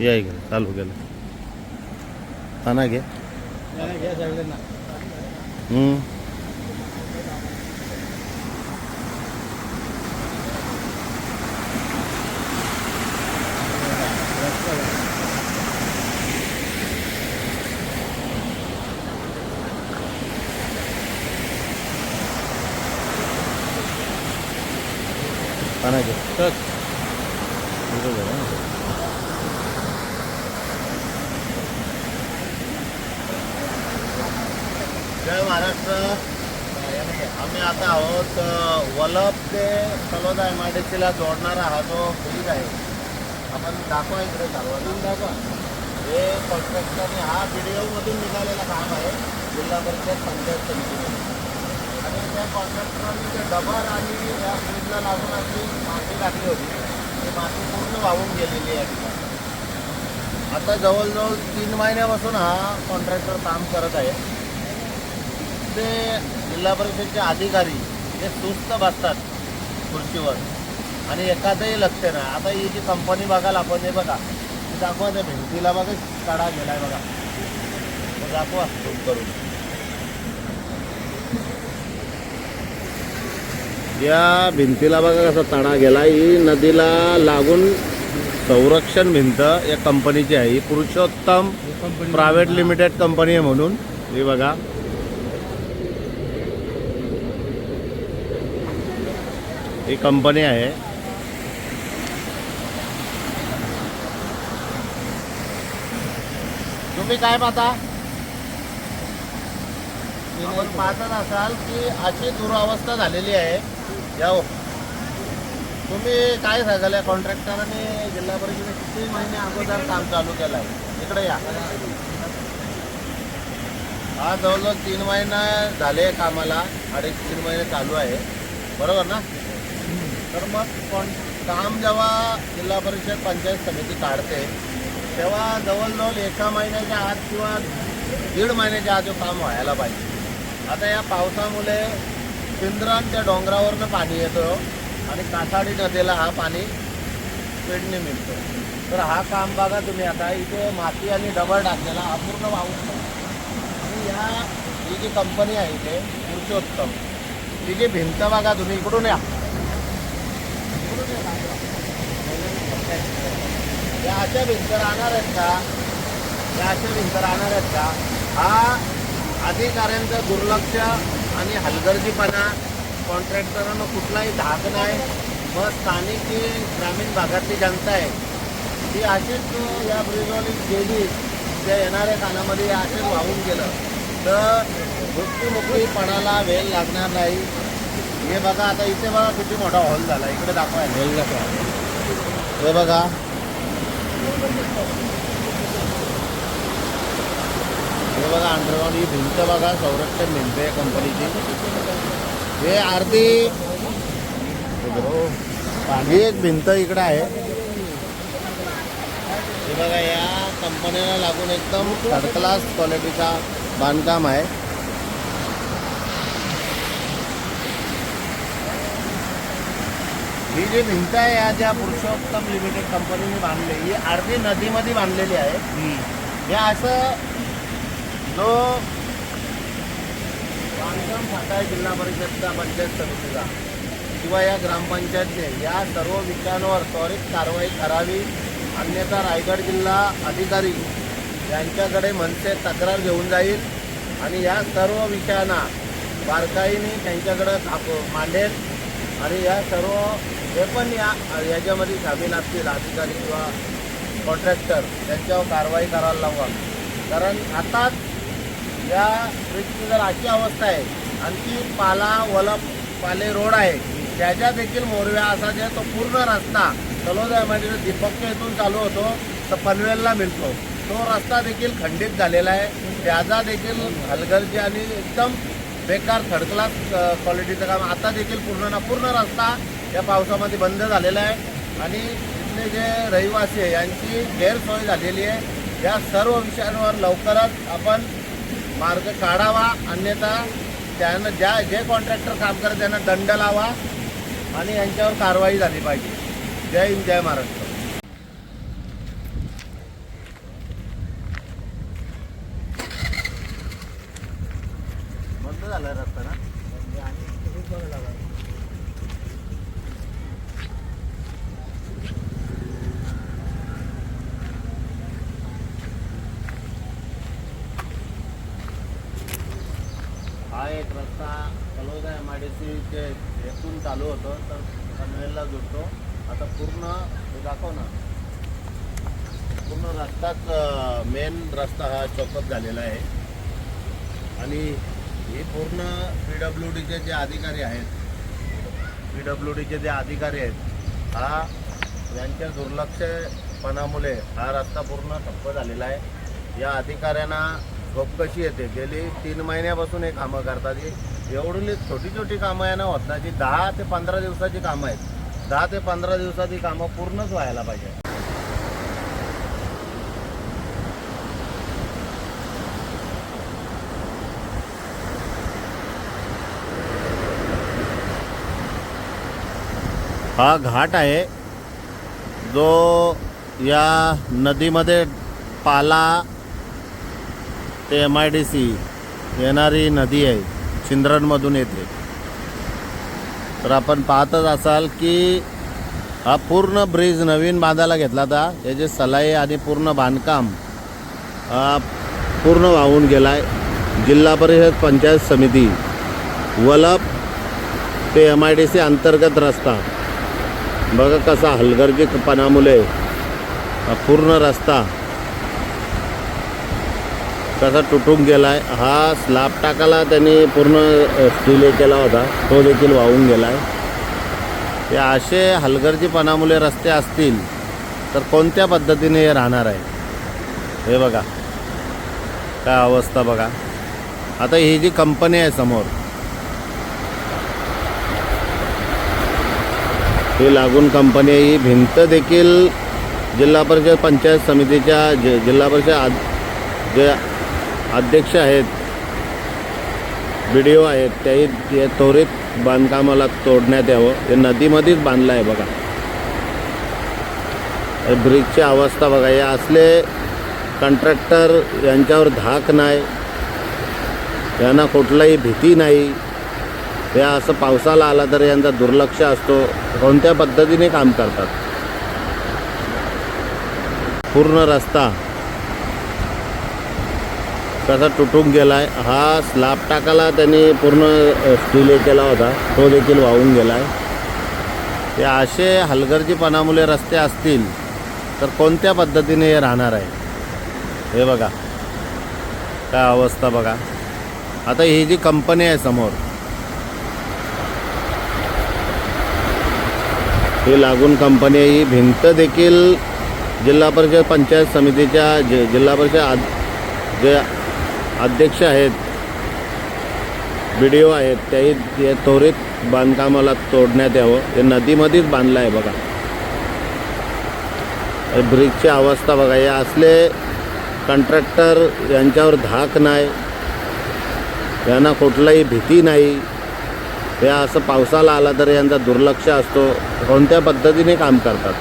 या इकडे चालू केलं. हा ना घे. हम्म. हा ना घे बरोबर जय महाराष्ट्र. आम्ही आता आहोत अ, वलप ते सलोदा एम आय डी सीला जोडणारा हा जो ब्रिज आहे. आपण दाखवा इकडे सर्वांना दाखवा. हे कॉन्ट्रॅक्टरने हा व्हिडिओमधून निघालेला काम आहे जिल्हा परिषद पंचायत समितीमध्ये. आणि त्या कॉन्ट्रॅक्टरने ते डबर आणि या ब्रिजला लागून अशी माती टाकली होती. ती माती पूर्ण वाहून गेलेली आहे. आता जवळजवळ तीन महिन्यापासून हा कॉन्ट्रॅक्टर काम करत आहे. ते जिल्हा परिषदचे अधिकारी हे सुस्त बसतात खुर्चीवर. आणि एखादंही लक्ष नाही आता ही जी कंपनी बघाल आपण हे बघा. ती दाखवा त्या भिंतीला बघा काढा गेलाय बघा. दाखवा. zoom करून या भिंतीला बघा कसा तडा गेला ही नदीला लागून संरक्षण भिंत या कंपनीची आहे. ही पुरुषोत्तम प्रायव्हेट लिमिटेड कंपनी आहे म्हणून. हे बघा. ही कंपनी आहे. तुम्ही काय पाहता? आपण पाहतच असाल की अशी दुरावस्था झालेली आहे. या तुम्ही काय सांगाल या कॉन्ट्रॅक्टरने जिल्हा परिषदेने किती महिने अगोदर काम चालू केलं आहे इकडे या. हा जवळजवळ तीन महिना झाले कामाला. अडीच तीन महिने चालू आहे. बरोबर ना? तर मग पण काम जेव्हा जिल्हा परिषद पंचायत समिती काढते तेव्हा जवळजवळ एका महिन्याच्या आत किंवा दीड महिन्याच्या आत काम व्हायला पाहिजे. आता या पावसामुळे पिंजरण त्या डोंगरावरनं पाणी येतं आणि कासाडी नदीला हा पाणी पेडणे मिळतो. तर हा काम बघा तुम्ही आता इथे माती आणि डबल टाकलेला हा पूर्ण वाहून आणि या ही जी कंपनी आहे इथे पुरुषोत्तम ही जी भिंत बघा तुम्ही इकडून या. या अशा भिंत राहणार आहेत का? या अशा भिंत राहणार आहेत का? हा अधिकाऱ्यांचं दुर्लक्ष आणि हलगर्जीपणा कॉन्ट्रॅक्टरांना कुठलाही धाक नाही. मग स्थानिक जी ग्रामीण भागातली जनता आहे ती अशीच या ब्रिजवाली गेली त्या येणाऱ्या कानामध्ये असेच वाहून गेलं. तर मृत्युमुखीपणाला वेळ लागणार नाही. हे बघा आता इथे बघा किती मोठा हॉल झाला. इकडे दाखवायला हे बघा. हे बघा अंडरग्राऊंड ही भिंत बघा संरक्षण भिंत आहे कंपनीची हे अर्धी ही एक भिंत इकडे आहे. हे बघा या कंपनीला लागून एकदम थर्ड क्लास क्वालिटीचा बांधकाम आहे. ही जी भिंत आहे या ज्या पुरुषोत्तम लिमिटेड कंपनीने बांधली ही अर्धी नदीमध्ये बांधलेली आहे. हे असं जो बांधकाम खाता जिल्हा परिषदचा पंचायत समितीचा किंवा या ग्रामपंचायतने या सर्व विषयांवर त्वरित कारवाई करावी. अन्यथा रायगड जिल्हा अधिकारी यांच्याकडे मनसे तक्रार घेऊन जाईल आणि या सर्व विषयांना बारकाईने त्यांच्याकडे मांडेल आणि या सर्व हे पण या याच्यामध्ये सामील असतील अधिकारी किंवा कॉन्ट्रॅक्टर त्यांच्यावर कारवाई करायला लावा. कारण आताच या ब्रिजची जर अशी अवस्था आहे आणखी पाला वलप पाले रोड आहे त्याच्या देखील मोरव्या असा जे तो पूर्ण रस्ता तलोदा म्हणजे दीपक इथून चालू होतो तर पनवेलला मिळतो. तो रस्ता देखील खंडित झालेला आहे. त्याचा देखील हलगर्जी आणि एकदम बेकार थर्ड क्लास क्वालिटीचं काम आता देखील पूर्ण ना पूर्ण रस्ता या पावसामध्ये बंद झालेला आहे. आणि इथले जे रहिवासी आहे यांची गैरसोय झालेली आहे. या सर्व विषयांवर लवकरच आपण मार्ग काढावा. अन्यथा त्यांना ज्या जे कॉन्ट्रॅक्टर काम करत त्यांना दंड लावा. आणि यांच्यावर कारवाई झाली पाहिजे. जय हिंद जय महाराष्ट्र रस्ता ना हा आता कलोदा एम आय डी सीचे येथून चालू होतं तर पनवेलला जुळतो आता पूर्ण दाखव ना. पूर्ण रस्ताच मेन रस्ता हा चौकअप झालेला आहे. आणि हे पूर्ण पी डब्ल्यू डीचे जे अधिकारी आहेत पी डब्ल्यू डीचे जे अधिकारी आहेत हा यांच्या दुर्लक्षपणामुळे हा रस्ता पूर्ण ठप्प झालेला आहे. या अधिकाऱ्यांना झोप कशी येते? गेली तीन महिन्यापासून हे कामं करतात. एवढी छोटी छोटी कामं आहे ना होत नाही. जी दहा ते पंधरा दिवसाची कामं आहेत. दहा ते पंधरा दिवसाची कामं पूर्णच व्हायला पाहिजे. हा घाट आहे. जो या नदीमध्ये पाला ते एम आय डी सी येणारी नदी आहे चिंद्रणमधून येते. तर आपण पाहतच असाल की हा पूर्ण ब्रिज नवीन बांधायला घेतला होता. त्याचे सलाई आणि पूर्ण बांधकाम हा पूर्ण वाहून गेला आहे जिल्हा परिषद पंचायत समिती वलप ते एम आय डी सी अंतर्गत रस्ता. बघा कसा हलगर्जीपणामुळे पूर्ण रस्ता कसा तुटून गेला आहे हा स्लॅब टाकायला त्यांनी पूर्ण स्टील हे केला होता. तो देखील वाहून गेला आहे हे असे हलगर्जीपणामुळे रस्ते असतील तर कोणत्या पद्धतीने हे राहणार आहे? हे बघा. काय अवस्था बघा. आता ही जी कंपनी आहे समोर ही लागून कंपनी आहे ही भिंत देखील जिल्हा परिषद पंचायत समितीच्या जिल्हा परिषद जे अध्यक्ष आहेत बी डी ओ आहेत त्याही ते त्वरित बांधकामाला तोडण्यात यावं. हे नदीमध्येच बांधलं आहे बघा. हे ब्रिजची अवस्था बघा. हे असले कॉन्ट्रॅक्टर यांच्यावर धाक नाही. यांना कुठलाही भीती नाही. हे असं पावसाला आला तर यांचा दुर्लक्ष असतो. कोणत्या पद्धतीने काम करतात? पूर्ण रस्ता कसा तुटून गेला आहे हा स्लॅब टाकायला त्यांनी पूर्ण स्टील केला होता. तो देखील वाहून गेला आहे ते असे हलगर्जीपणामुळे रस्ते असतील तर कोणत्या पद्धतीने हे राहणार आहे? हे बघा. काय अवस्था बघा. आता ही जी कंपनी आहे समोर ही लागून कंपनी आहे. ही भिंत देखील जिल्हा परिषद पंचायत समितीच्या जे जिल्हा परिषद जे अध्यक्ष आहेत बी डी ओ आहेत त्याही ते त्वरित बांधकामाला तोडण्यात यावं. हे नदीमध्येच बांधलं आहे बघा. ब्रिजची अवस्था बघा. या असले कॉन्ट्रॅक्टर यांच्यावर धाक नाही. यांना कुठलाही भीती नाही. हे असं पावसाला आला तर यांचा दुर्लक्ष असतो. कोणत्या पद्धतीने काम करतात?